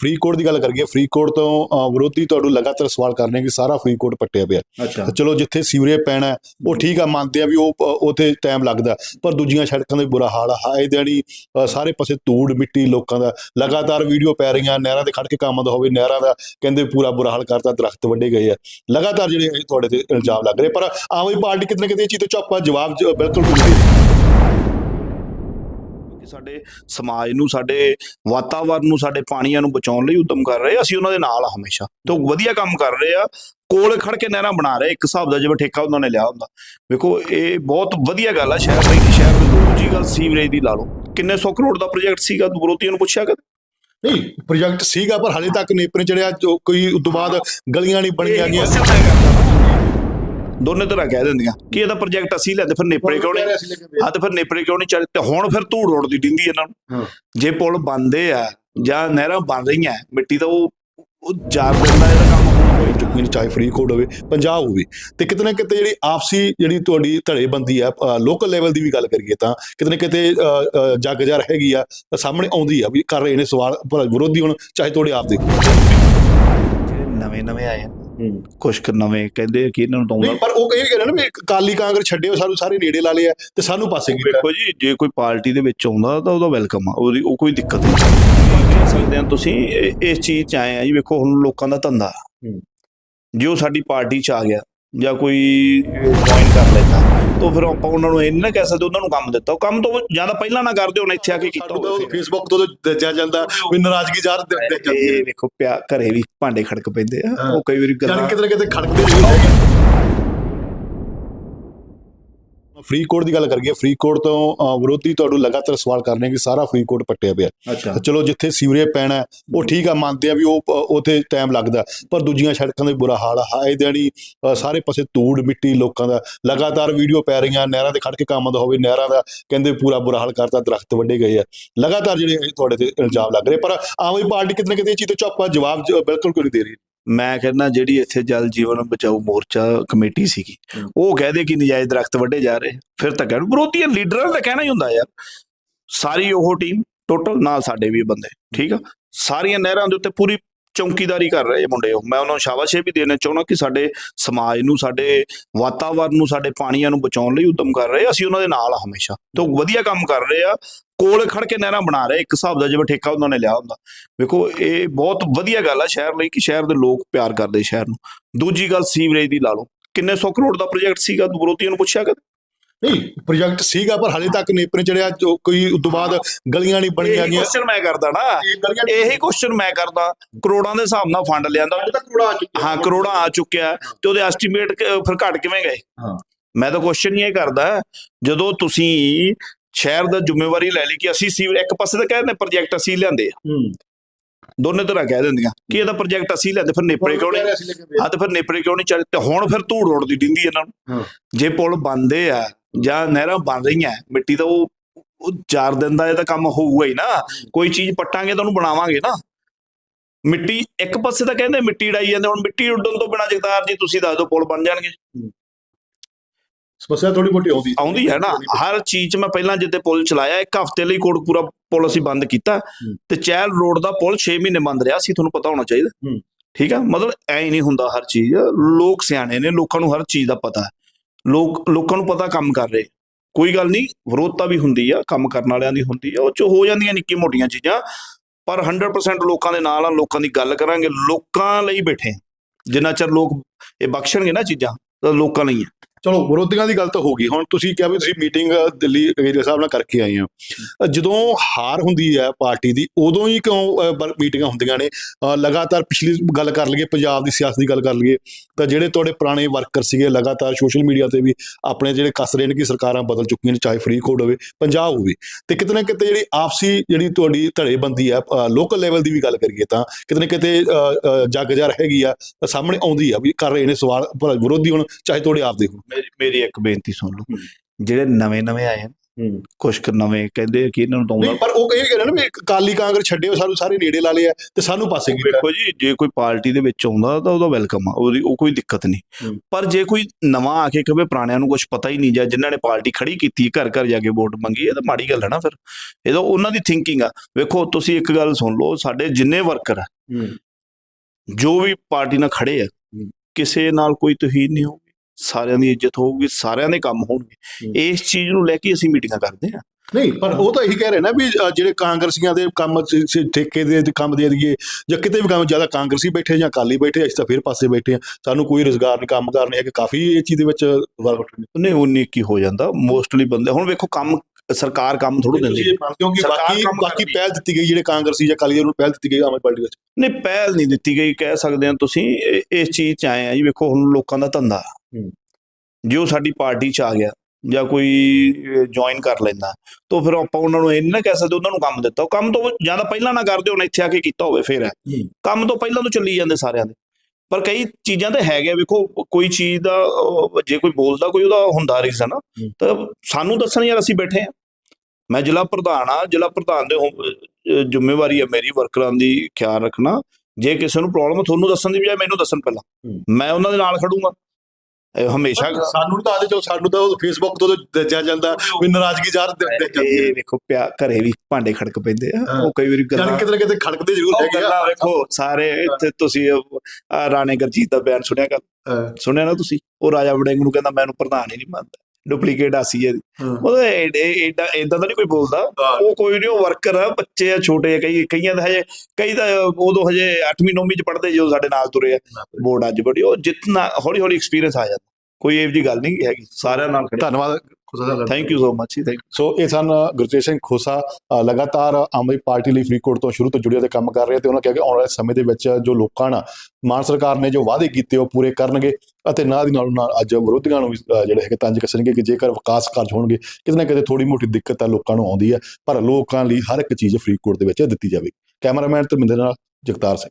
ਫਰੀਦਕੋਟ ਦੀ ਗੱਲ ਕਰੀਏ ਫਰੀਦਕੋਟ ਤੋਂ ਅ, ਵਿਰੋਧੀ ਤੁਹਾਨੂੰ ਲਗਾਤਾਰ ਸਵਾਲ ਕਰ ਰਹੇ ਕਿ ਸਾਰਾ ਫਰੀਦਕੋਟ ਪੱਟਿਆ ਪਿਆ। ਤੇ ਚਲੋ ਜਿੱਥੇ ਸੀਵਰੇਜ ਪੈਣਾ ਉਹ ਠੀਕ ਆ ਮੰਨਦੇ ਆ ਵੀ ਉਹ ਉੱਥੇ ਟਾਈਮ ਲੱਗਦਾ ਪਰ ਦੂਜੀਆਂ ਸੜਕਾਂ ਦਾ ਵੀ ਬੁਰਾ ਹਾਲ ਆ। ਹਾਏ ਅ, ਸਾਰੇ ਪਾਸੇ ਧੂੜ ਮਿੱਟੀ ਲੋਕਾਂ ਦਾ। ਲਗਾਤਾਰ ਵੀਡੀਓ ਪੈ ਰਹੀਆਂ ਨਹਿਰਾਂ ਦੇ ਖੜ ਕੇ ਕੰਮ ਦਾ ਹੋਵੇ ਨਹਿਰਾਂ ਦਾ ਕਹਿੰਦੇ ਪੂਰਾ ਬੁਰਾ ਹਾਲ ਕਰਤਾ ਦਰਖਤ ਵੱਡੇ ਗਏ ਆ। ਲਗਾਤਾਰ ਜਿਹੜੇ ਤੁਹਾਡੇ ਤੇ ਇਲਜ਼ਾਮ ਲੱਗ ਰਹੇ ਪਰ ਆਮ ਆਦਮੀ ਪਾਰਟੀ ਕਿਤੇ ਨਾ ਕਿਤੇ ਇਹ ਚੀਜ਼ ਤੋਂ ਚੁੱਪ ਆ ਜਵਾਬ ਬਿਲਕੁਲ ਨਹੀਂ ਕਿ ਸਾਡੇ ਸਮਾਜ ਨੂੰ ਸਾਡੇ ਵਾਤਾਵਰਨ ਨੂੰ ਸਾਡੇ ਪਾਣੀਆਂ ਨੂੰ ਬਚਾਉਣ ਲਈ ਉਦਮ ਕਰ ਰਹੇ। ਅਸੀਂ ਉਹਨਾਂ ਦੇ ਨਾਲ ਆ ਹਮੇਸ਼ਾ। ਤੇ ਵਧੀਆ ਕੰਮ ਕਰ ਰਹੇ ਆ। ਕੋਲ ਖੜ ਕੇ ਨਹਿਰਾਂ ਬਣਾ ਰਹੇ ਇੱਕ ਹਿਸਾਬ ਦਾ ਜਿਵੇਂ ਠੇਕਾ ਉਹਨਾਂ ਨੇ ਲਿਆ ਹੁੰਦਾ। ਵੇਖੋ ਇਹ ਬਹੁਤ ਵਧੀਆ ਗੱਲ ਆ। ਸ਼ਹਿਰ ਲਈ ਸ਼ਹਿਰ ਦੀ ਦੂਜੀ ਗੱਲ ਸੀਵਰੇਜ ਦੀ ਲਾ ਲਓ। ਕਿੰਨੇ 100 ਕਰੋੜ ਦਾ ਪ੍ਰੋਜੈਕਟ ਸੀਗਾ? ਵਿਰੋਧੀਆਂ ਨੂੰ ਪੁੱਛਿਆ ਕਦੇ? ਨਹੀਂ ਪ੍ਰੋਜੈਕਟ ਸੀਗਾ ਪਰ ਹਾਲੇ ਤੱਕ ਨੇਪਰੇ ਚੜਿਆ ਕੋਈ ਉਸ ਤੋਂ ਬਾਅਦ ਗਲੀਆਂ ਨਹੀਂ ਬਣੀਆਂ ਗਈਆਂ। ਦੋਨੇ ਤਰ੍ਹਾਂ ਕਹਿ ਦਿੰਦੀਆਂ ਕਿ ਇਹਦਾ ਪ੍ਰੋਜੈਕਟ ਅਸੀਂ ਲੈਂਦੇ ਫਿਰ ਨੇਪਰੇ ਕਿਉਂ ਨਹੀਂ? ਹਾਂ ਤੇ ਫਿਰ ਨੇਪਰੇ ਕਿਉਂ ਨਹੀਂ ਚੱਲ ਤੇ ਹੁਣ ਫਿਰ ਧੂੜ ਉੜਦੀ ਡਿੰਦੀ ਇਹਨਾਂ ਨੂੰ। ਜੇ ਪੁਲ ਬੰਦੇ ਆ ਜਾਂ ਨਹਿਰਾਂ ਬਣ ਰਹੀਆਂ ਮਿੱਟੀ ਤਾਂ ਉਹ ਉਹ ਜਾਰ ਦਿੰਦਾ ਇਹਦਾ ਕੰਮ ਹੋਣਾ ਕੋਈ ਚੁੱਕੀ ਨਹੀਂ ਚਾਹੇ ਫਰੀਦਕੋਟ ਹੋਵੇ ਪੰਜਾਬ ਹੋਵੇ। ਤੇ ਕਿਤੇ ਨਾ ਕਿਤੇ ਜਿਹੜੀ ਆਪਸੀ ਜਿਹੜੀ ਤੁਹਾਡੀ ਧੜੇਬੰਦੀ ਆ ਲੋਕਲ ਲੈਵਲ ਦੀ ਵੀ ਗੱਲ ਕਰੀਏ ਤਾਂ ਕਿਤੇ ਨਾ ਕਿਤੇ ਅ, ਅ, ਜੱਗ ਜਰ ਹੈਗੀ ਆ ਸਾਹਮਣੇ ਆਉਂਦੀ ਆ ਵੀ ਕਰ ਰਹੇ ਨੇ ਸਵਾਲ ਪਰ ਵਿਰੋਧੀ ਹੁਣ ਚਾਹੇ ਤੁਹਾਡੇ ਆਪ ਦੇ। ਜਿਹੜੇ ਨਵੇਂ ਨਵੇਂ ਆਏ ਆ ਕੁਛ ਕੁ ਨਵੇਂ ਕਹਿੰਦੇ ਕਿ ਇਹਨਾਂ ਨੂੰ ਤਾਂ ਨਹੀਂ ਪਰ ਉਹ ਇਹ ਕਹਿੰਦੇ ਨਾ ਵੀ ਕਾਲੀ ਕਾਂਗਰਸ ਛੱਡਿਓ ਸਾਨੂੰ ਸਾਰੇ ਨੇੜੇ ਲਾ ਲਿਆ ਤੇ ਸਾਨੂੰ ਪਾਸੇ ਕੀਤਾ। ਵੇਖੋ ਜੀ ਜੇ ਕੋਈ ਪਾਰਟੀ ਦੇ ਵਿੱਚ ਆਉਂਦਾ ਤਾਂ ਉਹਦਾ ਵੈਲਕਮ ਆ ਉਹਦੀ ਉਹ ਕੋਈ ਦਿੱਕਤ ਨਹੀਂ। ਕਹਿ ਸਕਦੇ ਆ ਤੁਸੀਂ ਇਹ- ਇਸ ਚੀਜ਼ ਚ ਆਏ ਆ ਜੀ ਵੇਖੋ ਹੁਣ ਲੋਕਾਂ ਦਾ ਧੰਦਾ। ਜੇ ਉਹ ਸਾਡੀ ਪਾਰਟੀ ਚ ਆ ਗਿਆ ਜਾਂ ਕੋਈ ਜੁਆਇਨ ਕਰ ਲੈਂਦਾ। ਤਾਂ ਫਿਰ ਆਪਾਂ ਉਹਨਾਂ ਨੂੰ ਇਹ ਨਹੀਂ ਨਾ ਕਹਿ ਸਕਦੇ ਉਹਨਾਂ ਨੂੰ ਕੰਮ ਦਿੱਤਾ। ਉਹ ਕੰਮ ਤੋਂ ਜ਼ਿਆਦਾ ਪਹਿਲਾਂ ਨਾ ਕਰਦੇ ਹੁਣ ਇੱਥੇ ਆ ਕੇ ਕੀਤਾ ਹੋਵੇ ਫੇਸਬੁੱਕ ਤੋਂ ਦੱਸਿਆ ਜਾਂਦਾ ਵੀ ਨਾਰਾਜ਼ਗੀ ਜ਼ਾਹਰ ਦੇ ਦੇ ਜਾਂਦੀ ਹੈ। ਇਹ ਵੇਖੋ ਪਿਆ ਘਰੇ ਵੀ ਭਾਂਡੇ ਖੜਕ ਪੈਂਦੇ ਆ। ਉਹ ਕਈ ਵਾਰੀ ਗੱਲਾਂ ਕਿਤੇ ਕਿਤੇ ਖੜਕਦੇ ਜ਼ਰੂਰ ਹੈਗੇ। ਫਰੀਦਕੋਟ ਦੀ ਗੱਲ ਕਰੀਏ ਫਰੀਦਕੋਟ ਤੋਂ ਵਿਰੋਧੀ ਤੁਹਾਨੂੰ ਲਗਾਤਾਰ ਸਵਾਲ ਕਰ ਰਹੇ ਕਿ ਸਾਰਾ ਫਰੀਦਕੋਟ ਪੱਟਿਆ ਪਿਆ। ਚਲੋ ਜਿੱਥੇ ਸੀਵਰੇਜ ਪੈਣਾ ਉਹ ਠੀਕ ਆ ਮੰਨਦੇ ਆ ਵੀ ਉਹ ਉੱਥੇ ਟਾਈਮ ਲੱਗਦਾ ਪਰ ਦੂਜੀਆਂ ਸੜਕਾਂ ਦਾ ਵੀ ਬੁਰਾ ਹਾਲ ਆ। ਹਾਏ ਅ, ਸਾਰੇ ਪਾਸੇ ਧੂੜ ਮਿੱਟੀ ਲੋਕਾਂ ਦਾ। ਲਗਾਤਾਰ ਵੀਡੀਓ ਪੈ ਰਹੀਆਂ ਨਹਿਰਾਂ ਦੇ ਖੜ ਕੇ ਕੰਮ ਦਾ ਹੋਵੇ ਨਹਿਰਾਂ ਦਾ ਕਹਿੰਦੇ ਪੂਰਾ ਬੁਰਾ ਹਾਲ ਕਰਤਾ ਦਰਖਤ ਵੱਡੇ ਗਏ ਆ। ਲਗਾਤਾਰ ਜਿਹੜੇ ਤੁਹਾਡੇ ਤੇ ਇਲਜ਼ਾਮ ਲੱਗ ਰਹੇ ਪਰ ਆਮ ਆਦਮੀ ਪਾਰਟੀ ਕਿਤੇ ਨਾ ਕਿਤੇ ਇਹ ਚੀਜ਼ ਤੋਂ ਚੁੱਪ ਆ ਜਵਾਬ ਬਿਲਕੁਲ ਕੋਈ ਨਹੀਂ ਦੇ ਰਹੀ। ਮੈਂ ਕਹਿੰਦਾ ਜਿਹੜੀ ਇੱਥੇ ਜਲ ਜੀਵਨ ਬਚਾਓ ਮੋਰਚਾ ਕਮੇਟੀ ਸੀਗੀ। ਉਹ ਕਹਦੇ ਕਿ ਨਜਾਇਜ਼ ਦਰਖਤ ਵੱਢੇ ਜਾ ਰਹੇ। ਫਿਰ ਤਾਂ ਕਹਿਣ ਵਿਰੋਧੀਆਂ ਲੀਡਰਾਂ ਦਾ ਕਹਿਣਾ ਹੀ ਹੁੰਦਾ ਯਾਰ। ਸਾਰੀ ਉਹ ਟੀਮ ਟੋਟਲ ਨਾਲ ਸਾਡੇ ਵੀ ਬੰਦੇ ਠੀਕ ਆ? ਸਾਰੀਆਂ ਨਹਿਰਾਂ ਦੇ ਉੱਤੇ ਪੂਰੀ ਚੌਕੀਦਾਰੀ ਕਰ ਰਹੇ ਮੁੰਡੇ ਉਹ। ਮੈਂ ਉਹਨਾਂ ਨੂੰ ਸ਼ਾਬਾਸ਼ ਵੀ ਦੇਣਾ ਚਾਹੁੰਦਾ ਕਿ ਸਾਡੇ ਸਮਾਜ ਨੂੰ ਸਾਡੇ ਵਾਤਾਵਰਨ ਨੂੰ ਸਾਡੇ ਪਾਣੀਆਂ ਨੂੰ ਬਚਾਉਣ ਲਈ ਉਦਮ ਕਰ ਰਹੇ। ਅਸੀਂ ਉਹਨਾਂ ਦੇ ਨਾਲ ਆ ਹਮੇਸ਼ਾ। ਤੇ ਉਹ ਵਧੀਆ ਕੰਮ ਕਰ ਰਹੇ ਆ। ਕੋਲ ਖੜ ਕੇ ਨਹਿਰਾਂ ਬਣਾ ਰਹੇ ਇੱਕ ਹਿਸਾਬ ਦਾ ਜਿਵੇਂ ਠੇਕਾ ਉਹਨਾਂ ਨੇ ਲਿਆ ਹੁੰਦਾ। ਵੇਖੋ ਇਹ ਬਹੁਤ ਵਧੀਆ ਗੱਲ ਆ ਸ਼ਹਿਰ ਲਈ ਕਿ ਸ਼ਹਿਰ ਦੇ ਲੋਕ ਪਿਆਰ ਕਰਦੇ ਸ਼ਹਿਰ ਨੂੰ। ਦੂਜੀ ਗੱਲ ਸੀਵਰੇਜ ਦੀ ਲਾ ਲਓ। ਕਿੰਨੇ 100 ਕਰੋੜ ਦਾ ਪ੍ਰੋਜੈਕਟ ਸੀਗਾ? ਵਿਰੋਧੀਆਂ ਨੂੰ ਪੁੱਛਿਆ ਕਦੇ? ਨਹੀਂ ਪ੍ਰੋਜੈਕਟ ਸੀਗਾ ਪਰ ਹਾਲੇ ਤੱਕ ਨੇਪਰੇ ਚੜਿਆ ਕੋਈ ਉਸ ਤੋਂ ਬਾਅਦ ਗਲੀਆਂ ਨਹੀਂ ਬਣੀਆਂ ਗਈਆਂ। ਕੁਐਸਚਨ ਮੈਂ ਕਰਦਾ ਨਾ। ਇਹ ਕੁਐਸਚਨ ਮੈਂ ਕਰਦਾ। ਕਰੋੜਾਂ ਦੇ ਹਿਸਾਬ ਨਾਲ ਫੰਡ ਲਿਆਂਦਾ। ਤਾਂ ਕਰੋੜਾ ਆ ਚੁੱਕਿਆ। ਹਾਂ ਕਰੋੜਾਂ ਆ ਚੁੱਕਿਆ। ਤੇ ਉਹਦੇ ਐਸਟੀਮੇਟ ਫਿਰ ਘਟ ਕਿਵੇਂ ਗਏ? ਹਾਂ। ਮੈਂ ਤਾਂ ਕੁਐਸਚਨ ਹੀ ਇਹ ਕਰਦਾ। ਜਦੋਂ ਤੁਸੀਂ ਸ਼ਹਿਰ ਦਾ ਜ਼ਿੰਮੇਵਾਰੀ ਲੈ ਲਈ ਕਿ ਅਸੀਂ ਸੀਵਰ ਇੱਕ ਪਾਸੇ ਤਾਂ ਕਹਿੰਦੇ ਪ੍ਰੋਜੈਕਟ ਅਸੀਂ ਲਿਆਂਦੇ ਆ। ਹੂੰ। ਦੋਨੇ ਤਰ੍ਹਾਂ ਕਹਿ ਦਿੰਦੀਆਂ ਕਿ ਇਹਦਾ ਪ੍ਰੋਜੈਕਟ ਅਸੀਂ ਲਿਆਂਦੇ ਫਿਰ ਨੇਪਰੇ ਕਿਉਂ ਨਹੀਂ? ਹਾਂ ਤੇ ਫਿਰ ਨੇਪਰੇ ਕਿਉਂ ਨਹੀਂ ਚੱਲ ਤੇ ਹੁਣ ਫਿਰ ਧੂੜ ਉੜਦੀ ਡਿੰਦੀ ਇਹਨਾਂ ਨੂੰ। ਹਾਂ। ਜੇ ਪੁਲ ਬੰਦੇ ਆ ਜਾਂ ਨਹਿਰਾਂ ਬਣ ਰਹੀਆਂ ਮਿੱਟੀ ਤਾਂ ਉਹ ਉਹ ਚਾਰ ਦਿਨ ਦਾ ਇਹਦਾ ਕੰਮ ਹੋਊਗਾ ਹੀ ਨਾ। ਕੋਈ ਚੀਜ਼ ਪੱਟਾਂਗੇ ਤਾਂ ਉਹਨੂੰ ਬਣਾਵਾਂਗੇ ਨਾ। ਮਿੱਟੀ ਇੱਕ ਪਾਸੇ ਤਾਂ ਕਹਿੰਦੇ ਮਿੱਟੀ ਡਾਈ ਜਾਂਦੇ ਹੁਣ ਮਿੱਟੀ ਉੱਡਣ ਤੋਂ ਬਿਨਾਂ ਜਗਤਾਰ ਜੀ ਤੁਸੀਂ ਦੱਸ ਦਿਓ ਪੁਲ ਬਣ ਜਾਣਗੇ। ਸਮੱਸਿਆ ਥੋੜੀ ਮੋਟੀ ਆਉਂਦੀ ਆਉਂਦੀ ਹੈ ਨਾ। ਹਰ ਚੀਜ਼ 'ਚ ਮੈਂ ਪਹਿਲਾਂ ਜਿੱਦੇ ਪੁਲ ਚਲਾਇਆ ਇੱਕ ਹਫ਼ਤੇ ਲਈ ਕੋਟਪੂਰਾ ਪੁਲ ਅਸੀਂ ਬੰਦ ਕੀਤਾ। ਤੇ ਚਹਿਲ ਰੋਡ ਦਾ ਪੁਲ 6 ਮਹੀਨੇ ਬੰਦ ਰਿਹਾ ਸੀ ਤੁਹਾਨੂੰ ਪਤਾ ਹੋਣਾ ਚਾਹੀਦਾ। ਠੀਕ ਆ? ਮਤਲਬ ਐ ਨਹੀਂ ਹੁੰਦਾ ਹਰ ਚੀਜ਼। ਲੋਕ ਸਿਆਣੇ ਨੇ ਲੋਕਾਂ ਨੂੰ ਹਰ ਚੀਜ਼ ਦਾ ਪਤਾ ਹੈ। ਲੋਕ ਲੋਕਾਂ ਨੂੰ ਪਤਾ ਕੰਮ ਕਰ ਰਹੇ। ਕੋਈ ਗੱਲ ਨਹੀਂ ਵਿਰੋਧਤਾ ਵੀ ਹੁੰਦੀ ਆ ਕੰਮ ਕਰਨ ਵਾਲਿਆਂ ਦੀ ਹੁੰਦੀ ਆ ਉਹ ਚ ਹੋ ਜਾਂਦੀਆਂ ਨਿੱਕੀ ਮੋਟੀਆਂ ਚੀਜ਼ਾਂ। ਪਰ 100% ਲੋਕਾਂ ਦੇ ਨਾਲ ਆ ਲੋਕਾਂ ਦੀ ਗੱਲ ਕਰਾਂਗੇ ਲੋਕਾਂ ਲਈ ਬੈਠੇ ਜਿੰਨਾ ਚਿਰ ਲੋਕ ਇਹ ਬਖਸ਼ਣਗੇ ਨਾ ਚੀਜ਼ਾਂ ਤਾਂ ਲੋਕਾਂ ਲਈ ਆ। ਚਲੋ ਵਿਰੋਧੀਆਂ ਦੀ ਗੱਲ ਤਾਂ ਹੋ ਗਈ। ਹੁਣ ਤੁਸੀਂ ਕਿਹਾ ਵੀ ਤੁਸੀਂ ਮੀਟਿੰਗ ਦਿੱਲੀ ਏਰੀਆ ਸਾਹਿਬ ਨਾਲ ਕਰਕੇ ਆਏ ਹੋ। ਜਦੋਂ ਹਾਰ ਹੁੰਦੀ ਹੈ ਪਾਰਟੀ ਦੀ, ਉਦੋਂ ਹੀ ਕਿਉਂ ਬ- ਮੀਟਿੰਗਾਂ ਹੁੰਦੀਆਂ ਨੇ? ਲਗਾਤਾਰ ਪਿਛਲੀ ਗੱਲ ਕਰ ਲਈਏ, ਪੰਜਾਬ ਦੀ ਸਿਆਸਤ ਦੀ ਗੱਲ ਕਰ ਲਈਏ, ਤਾਂ ਜਿਹੜੇ ਤੁਹਾਡੇ ਪੁਰਾਣੇ ਵਰਕਰ ਸੀਗੇ, ਲਗਾਤਾਰ ਸੋਸ਼ਲ ਮੀਡੀਆ ਤੇ ਵੀ ਆਪਣੇ ਜਿਹੜੇ ਕੱਸ ਰਹੇ ਨੇ ਕਿ ਸਰਕਾਰਾਂ ਬਦਲ ਚੁੱਕੀਆਂ ਨੇ, ਚਾਹੇ ਫਰੀਦਕੋਟ ਹੋਵੇ, ਪੰਜਾਬ ਹੋਵੇ। ਤੇ ਕਿਤੇ ਨਾ ਕਿਤੇ ਜਿਹੜੀ ਆਪਸੀ ਜਿਹੜੀ ਤੁਹਾਡੀ ਧੜੇਬੰਦੀ ਹੈ ਲੋਕਲ ਲੈਵਲ ਦੀ ਵੀ ਗੱਲ ਕਰੀਏ ਤਾਂ, ਕਿਤੇ ਨਾ ਕਿਤੇ ਜੱਗ ਜਰ ਹੈਗੀ ਆ, ਸਾਹਮਣੇ ਆਉਂਦੀ ਆ ਵੀ ਕਰ ਰਹੇ ਨੇ ਸਵਾਲ, ਪਰ ਵਿਰੋਧੀ ਹੁਣ ਚਾਹੇ ਤੁਹਾਡੇ ਆਪ ਦੇ ਹੋਣ। ਮੇਰੀ ਇੱਕ ਬੇਨਤੀ ਸੁਣ ਲਓ। ਹੂੰ। ਜਿਹੜੇ ਨਵੇਂ ਨਵੇਂ ਆਏ ਆ ਕੁਝ ਕੁ ਨਵੇਂ ਕਹਿੰਦੇ ਕਿ ਇਹਨਾਂ ਨੂੰ ਤਾਂ ਨਹੀਂ ਪਰ ਉਹ ਇਹ ਕਹਿੰਦੇ ਨਾ ਵੀ ਕਾਲੀ ਕਾਂਗਰਸ ਛੱਡਿਓ ਸਾਨੂੰ ਸਾਰੇ ਨੇੜੇ ਲਾ ਲਿਆ ਤੇ ਸਾਨੂੰ ਪਾਸੇ ਕੀਤਾ। ਵੇਖੋ ਜੀ ਜੇ ਕੋਈ ਪਾਰਟੀ ਦੇ ਵਿੱਚ ਆਉਂਦਾ ਤਾਂ ਉਹਦਾ ਵੈਲਕਮ ਆ ਉਹਦੀ ਉਹ ਕੋਈ ਦਿੱਕਤ ਨਹੀਂ। ਹੂੰ। ਪਰ ਜੇ ਕੋਈ ਨਵਾਂ ਆ ਕੇ ਕਹੇ ਪੁਰਾਣਿਆਂ ਨੂੰ ਕੁਝ ਪਤਾ ਹੀ ਨਹੀਂ ਜਾਂ ਜਿਨ੍ਹਾਂ ਨੇ ਪਾਰਟੀ ਖੜੀ ਕੀਤੀ ਘਰ ਘਰ ਜਾ ਕੇ ਵੋਟ ਮੰਗੀ ਇਹ ਤਾਂ ਮਾੜੀ ਗੱਲ ਹੈ ਨਾ ਫਿਰ। ਇਹ ਤਾਂ ਉਹਨਾਂ ਦੀ ਥਿੰਕਿੰਗ ਆ। ਵੇਖੋ ਤੁਸੀਂ ਇੱਕ ਗੱਲ ਸੁਣ ਲਓ ਸਾਡੇ ਜਿੰਨੇ ਵਰਕਰ ਆ ਜੋ ਵੀ ਪਾਰਟੀ ਨਾਲ ਖੜੇ ਆ ਹੂੰ। ਕਿਸੇ ਨਾਲ ਕੋਈ ਤੋਹੀਨ ਨਹੀਂ ਹੋਊਗੀ ਸਾਰਿਆਂ ਦੀ ਇੱਜ਼ਤ ਹੋਊਗੀ ਸਾਰਿਆਂ ਦੇ ਕੰਮ ਹੋਣਗੇ ਹੂੰ। ਇਸ ਚੀਜ਼ ਨੂੰ ਲੈ ਕੇ ਅਸੀਂ ਮੀਟਿੰਗਾਂ ਕਰਦੇ ਆ ਨਹੀਂ ਪਰ ਉਹ ਤਾਂ ਇਹੀ ਕਹਿ ਰਹੇ ਨਾ ਵੀ ਜਿਹੜੇ ਕਾਂਗਰਸੀਆਂ ਦੇ ਕੰਮ ਠੇਕੇ ਦੇ ਕੰਮ ਦੇ ਦਈਏ ਜਾਂ ਕਿਤੇ ਵੀ ਕੰਮ ਜ਼ਿਆਦਾ ਕਾਂਗਰਸੀ ਬੈਠੇ ਜਾਂ ਅਕਾਲੀ ਬੈਠੇ ਅਸੀਂ ਤਾਂ ਫਿਰ ਪਾਸੇ ਬੈਠੇ ਆ ਸਾਨੂੰ ਕੋਈ ਰੋਜ਼ਗਾਰ ਨਹੀਂ ਕੰਮ ਕਰਨੇ ਹੈ ਕਿ ਕਾਫੀ ਇਹ ਚੀਜ਼ ਦੇ ਵਿੱਚ ਨਹੀਂ ਉਨੀ ਕੀ ਹੋ ਜਾਂਦਾ ਮੋਸਟਲੀ ਬੰਦੇ ਹੁਣ ਵੇਖੋ ਕੰਮ ਸਰਕਾਰ ਕੰਮ ਥੋੜ੍ਹਾ ਦਿੰਦੀ ਤੁਸੀਂ ਇਹ ਮੰਨਦੇ ਹੋ ਕਿ ਸਰਕਾਰ ਬਾਕੀ ਬਾਕੀ ਹੈ। ਪਹਿਲ ਦਿੱਤੀ ਗਈ ਜਿਹੜੇ ਕਾਂਗਰਸੀ ਜਾਂ ਅਕਾਲੀ ਨੂੰ ਪਹਿਲ ਦਿੱਤੀ ਗਈ ਆਮ ਪਾਰਟੀ ਵਿੱਚ ਨਹੀਂ ਪਹਿਲ ਨਹੀਂ ਦਿੱਤੀ ਗਈ ਕਹਿ ਸਕਦੇ ਆ ਤੁਸੀਂ ਇਸ ਚੀਜ਼ 'ਚ ਆਏ ਆ ਜੀ ਵੇਖੋ ਹੁਣ ਲੋਕਾਂ ਦਾ ਧੰਦਾ ਹੂੰ। ਜੇ ਉਹ ਸਾਡੀ ਪਾਰਟੀ 'ਚ ਆ ਗਿਆ ਜਾਂ ਕੋਈ ਜੁਆਇਨ ਕਰ ਲੈਂਦਾ ਤਾਂ ਫਿਰ ਆਪਾਂ ਉਹਨਾਂ ਨੂੰ ਇਹ ਨਾ ਕਹਿ ਸਕਦੇ ਉਹਨਾਂ ਨੂੰ ਕੰਮ ਦਿੱਤਾ। ਉਹ ਕੰਮ ਤੋਂ ਜਾਂ ਤਾਂ ਪਹਿਲਾਂ ਨਾ ਕਰਦੇ ਹੁਣ ਇੱਥੇ ਆ ਕੇ ਕੀਤਾ ਹੋਵੇ ਫਿਰ। ਕੰਮ ਤੋਂ ਪਹਿਲਾਂ ਤੋਂ ਚੱਲੀ ਜਾਂਦੇ ਸਾਰਿਆਂ ਦੇ। ਪਰ ਕਈ ਚੀਜ਼ਾਂ ਤੇ ਹੈਗੇ ਵੇਖੋ ਕੋਈ ਚੀਜ਼ ਦਾ ਜੇ ਕੋਈ ਬੋਲਦਾ ਕੋਈ ਉਹਦਾ ਹੁੰਦਾ ਰੀਜ਼ਨ। ਤਾਂ ਸਾਨੂੰ ਦੱਸਣ ਯਾਰ ਅਸੀਂ ਬੈਠੇ ਆ। ਮੈਂ ਜ਼ਿਲ੍ਹਾ ਪ੍ਰਧਾਨ ਆ ਜ਼ਿਲ੍ਹਾ ਪ੍ਰਧਾਨ ਦੇ ਜ਼ਿੰਮੇਵਾਰੀ ਹੈ ਮੇਰੀ ਵਰਕਰਾਂ ਦੀ ਖਿਆਲ ਰੱਖਣਾ। ਜੇ ਕਿਸੇ ਨੂੰ ਪ੍ਰੋਬਲਮ ਤੁਹਾਨੂੰ ਦੱਸਣ ਦੀ ਬਜਾਏ ਮੈਨੂੰ ਦੱਸਣ ਪਹਿਲਾਂ। ਮੈਂ ਉਹਨਾਂ ਦੇ ਨਾਲ ਖੜੂੰਗਾ। ਹਮੇਸ਼ਾ ਸਾਨੂੰ ਤਾਂ ਆਦੇ ਚਲੋ ਸਾਨੂੰ ਤਾਂ ਫੇਸਬੁੱਕ ਤੋਂ ਦੱਸਿਆ ਜਾਂਦਾ ਵੀ ਨਾਰਾਜ਼ਗੀ ਜ਼ਾਹਰ ਦੇ ਦੇ ਜਾਂਦੀ ਹੈ। ਇਹ ਵੇਖੋ ਪਿਆ ਘਰੇ ਵੀ ਭਾਂਡੇ ਖੜਕ ਪੈਂਦੇ ਆ। ਉਹ ਕਈ ਵਾਰੀ ਗੱਲਾਂ ਕਿਤੇ ਨਾ ਕਿਤੇ ਖੜਕਦੇ ਜ਼ਰੂਰ ਹੈਗੇ ਆ। ਵੇਖੋ ਸਾਰੇ ਇੱਥੇ ਤੁਸੀਂ ਰਾਣੇ ਗਰਜੀਤ ਦਾ ਬਿਆਨ ਸੁਣਿਆ ਕਰ। ਸੁਣਿਆ ਨਾ ਤੁਸੀਂ? ਉਹ ਰਾਜਾ ਵੜਿੰਗ ਨੂੰ ਕਹਿੰਦਾ ਮੈਨੂੰ ਪ੍ਰਧਾਨ ਹੀ ਨਹੀਂ ਮੰਨਦਾ। ਡੁਪਲੀਕੇਟ ਆਸੀ ਹੈ। ਹਾਂ। ਉਹ ਐਡਾ ਇਦਾਂ ਤਾਂ ਨਹੀਂ ਕੋਈ ਬੋਲਦਾ। ਉਹ ਕੋਈ ਨਹੀਂ ਉਹ ਵਰਕਰ ਆ ਬੱਚੇ ਆ ਛੋਟੇ ਆ ਕਈ ਕਈਆਂ ਦੇ ਹਜੇ ਕਈ ਤਾਂ ਉਦੋਂ ਹਜੇ 8ਵੀਂ 9ਵੀਂ ਚ ਪੜ੍ਹਦੇ ਜੋ ਸਾਡੇ ਨਾਲ ਤੁਰੇ ਆ। ਬੋਰਡ ਅੱਜ ਬੜੀ ਉਹ ਜਿੰਨਾ ਹੌਲੀ ਹੌਲੀ ਐਕਸਪੀਰੀਅੰਸ ਆ ਜਾਂਦਾ। ਕੋਈ ਇਹੋ ਜਿਹੀ ਗੱਲ ਨਹੀਂ ਹੈਗੀ। ਸਾਰਿਆਂ ਨਾਲ ਧੰਨਵਾਦ। Thank you so much thank so ਇਹ ਸਨ ਗੁਰਤੇਜ ਸਿੰਘ ਖੋਸਾ ਲਗਾਤਾਰ ਆਮ ਆਦਮੀ ਪਾਰਟੀ ਲਈ ਫਰੀਦਕੋਟ ਤੋਂ ਸ਼ੁਰੂ ਤੋਂ ਜੁੜੇ ਹੋਏ ਕੰਮ ਕਰ ਰਹੇ ਤੇ ਉਹਨਾਂ ਕਿਹਾ ਕਿ ਆਉਣ ਵਾਲੇ ਸਮੇਂ ਦੇ ਵਿੱਚ ਜੋ ਲੋਕਾਂ ਨਾਲ ਮਾਨ ਸਰਕਾਰ ਨੇ ਜੋ ਵਾਅਦੇ ਕੀਤੇ ਉਹ ਪੂਰੇ ਕਰਨਗੇ ਅਤੇ ਨਾਲ ਦੀ ਨਾਲ ਨਾਲ ਅੱਜ ਵਿਰੋਧੀਆਂ ਨੂੰ ਵੀ ਜਿਹੜੇ ਹੈਗੇ ਤੰਜ ਕੱਸਣਗੇ ਕਿ ਜੇਕਰ ਵਿਕਾਸ ਕਾਰਜ ਹੋਣਗੇ, ਕਿਤੇ ਨਾ ਕਿਤੇ ਥੋੜੀ ਮੋਟੀ ਦਿੱਕਤ ਤਾਂ ਲੋਕਾਂ ਨੂੰ ਆਉਂਦੀ ਹੈ, ਪਰ ਲੋਕਾਂ ਲਈ ਹਰ ਇੱਕ ਚੀਜ਼ ਫਰੀਦਕੋਟ ਦੇ ਵਿੱਚ ਦਿੱਤੀ ਜਾਵੇਗੀ। ਕੈਮਰਾਮੈਨ ਤੇ ਮਿੰਦਰ ਨਾਲ ਜਗਤਾਰ ਸਿੰਘ।